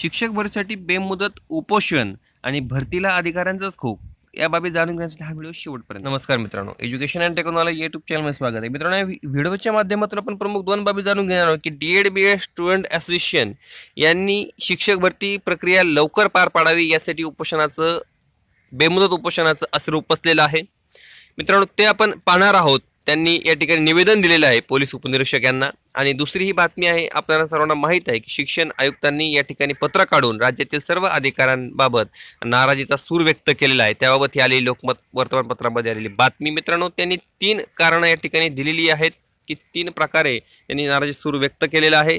शिक्षक भरतीसाठी बेमुदत उपोषण आणि भरतीला अधिकाऱ्यांचाच खूप. या बाबी जाणून घेण्यासाठी हा व्हिडिओ शेवटपर्यंत. नमस्कार मित्रांनो. एज्युकेशन अँड टेक्नॉलॉजी युट्यूब चॅनलमध्ये स्वागत आहे. मित्रांनो या व्हिडिओच्या माध्यमातून आपण प्रमुख दोन बाबी जाणून घेणार आहोत की D Ed B Ed student association यांनी शिक्षक भरती प्रक्रिया लवकर पार पाडावी यासाठी उपोषणाचं बेमुदत उपोषणाचं अस्त्र उपसलेलं आहे. मित्रांनो ते आपण पाहणार आहोत. त्यांनी या ठिकाणी निवेदन दिलेलं आहे पोलीस उपनिरीक्षक यांना. आणि दुसरी ही बातमी आहे आपल्याला सर्वांना माहीत आहे की शिक्षण आयुक्तांनी या ठिकाणी पत्र काढून राज्यातील सर्व अधिकाऱ्यांबाबत नाराजीचा सूर व्यक्त केलेला आहे. त्याबाबत ही आलेली लोकमत वर्तमानपत्रामध्ये आलेली बातमी मित्रांनो त्यांनी तीन कारणं या ठिकाणी दिलेली आहेत की तीन प्रकारे त्यांनी नाराजी सूर व्यक्त केलेला आहे.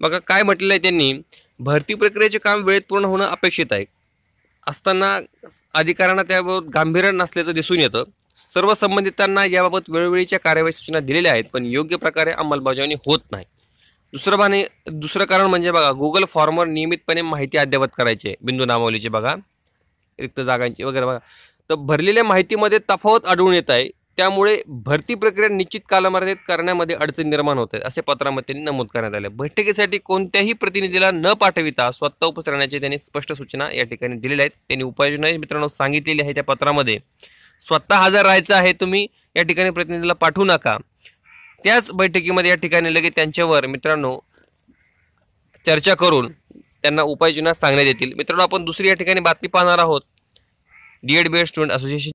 बघा काय म्हटलेलं आहे त्यांनी? भरती प्रक्रियेचे काम वेळेत पूर्ण होणं अपेक्षित आहे. असताना अधिकाऱ्यांना त्याबाबत गांभीर्य नसल्याचं दिसून येतं. सर्व संबंधितांना याबाबत वेळोवेळीच्या कार्यवाही सूचना दिलेल्या आहेत पण योग्य प्रकारे अंमलबजावणी होत नाही. दुसरं भाने दुसरं कारण म्हणजे बघा गुगल फॉर्मवर नियमितपणे माहिती अद्ययावत करायची. आहे बिंदू नामावलीची बघा. रिक्त जागांची वगैरे बघा. तर भरलेल्या माहितीमध्ये तफावत आढळून येत आहे. त्यामुळे भरती प्रक्रिया निश्चित कालमर्यादेत करण्यामध्ये अडचण निर्माण होत आहे असे पत्रामध्ये त्यांनी नमूद करण्यात आले. बैठकीसाठी कोणत्याही प्रतिनिधीला न पाठविता स्वतः उपस्थित राहण्याची त्यांनी स्पष्ट सूचना या ठिकाणी दिलेल्या आहेत. त्यांनी उपाययोजना मित्रांनो सांगितलेली आहे त्या पत्रामध्ये. स्वतः हजर राहायचं आहे तुम्ही या ठिकाणी प्रतिनिधीला पाठवू नका. त्याच बैठकीमध्ये या ठिकाणी लगेच त्यांच्यावर मित्रांनो चर्चा करून त्यांना उपाययोजना सांगण्यात येतील. मित्रांनो आपण दुसरी या ठिकाणी बातमी पाहणार आहोत. D Ed B Ed student association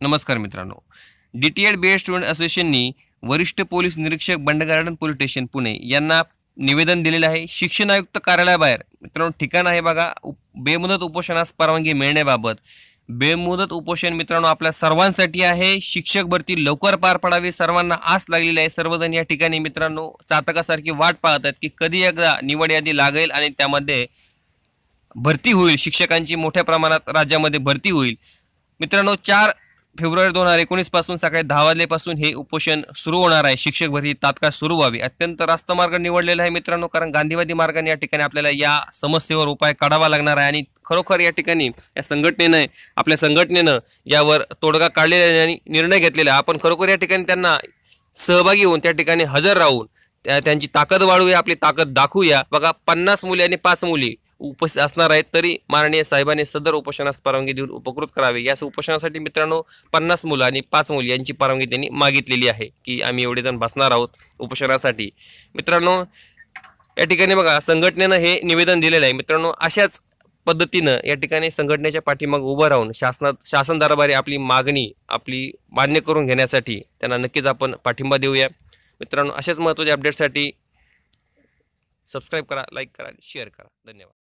नमस्कार मित्रांनो. D T Ed B Ed student असोसिएशननी वरिष्ठ पोलीस निरीक्षक बंडगार्डन पोलीस स्टेशन पुणे यांना निवेदन दिलेलं आहे. शिक्षण आयुक्त कार्यालयाबाहेर मित्रांनो ठिकाण आहे बघा. बेमुदत उपोषणास परवानगी मिळण्याबाबत बेमुदत उपोषण मित्रांनो आपल्या सर्वांसाठी आहे. शिक्षक भरती लवकर पार पडावी. सर्वांना आस लागलेली आहे. सर्वजण या ठिकाणी मित्रांनो चातकासारखी वाट पाहत आहेत की कधी एकदा निवड यादी लागेल आणि त्यामध्ये भरती होईल. शिक्षकांची मोठ्या प्रमाणात राज्यामध्ये भरती होईल. मित्रांनो चार फेब्रुवारी दोन हजार एकोणीसपासून सकाळी दहा वाजल्यापासून हे उपोषण सुरू होणार आहे. शिक्षक भरती तात्काळ सुरू व्हावी. अत्यंत रास्त मार्ग निवडलेला आहे मित्रांनो कारण गांधीवादी मार्गाने या ठिकाणी आपल्याला या समस्येवर उपाय काढावा लागणार आहे आणि खरोखर या ठिकाणी या संघटनेनं आपल्या संघटनेनं यावर तोडगा काढलेला आहे आणि निर्णय घेतलेला आहे. आपण खरोखर या ठिकाणी त्यांना सहभागी होऊन त्या ठिकाणी हजर राहून त्या त्यांची ताकद वाढवूया आपली ताकद दाखवूया. बघा पन्नास मुली आणि पाच मुली उपस्थित असणार आहेत तरी माननीय साहेबांनी सदर उपोषणास परवानगी देऊन उपकृत करावे. या उपोषणासाठी मित्रांनो पन्नास मुलं आणि पाच मुली यांची परवानगी त्यांनी मागितलेली आहे की आम्ही एवढे जण बसणार आहोत उपोषणासाठी. मित्रांनो या ठिकाणी बघा संघटनेनं हे निवेदन दिलेलं आहे. मित्रांनो अशाच पद्धतीनं या ठिकाणी संघटनेच्या पाठीमाग उभं राहून शासनात शासन दरबारी आपली मागणी आपली मान्य करून घेण्यासाठी त्यांना नक्कीच आपण पाठिंबा देऊया. मित्रांनो अशाच महत्त्वाच्या अपडेटसाठी सबस्क्राईब करा लाईक करा शेअर करा. धन्यवाद.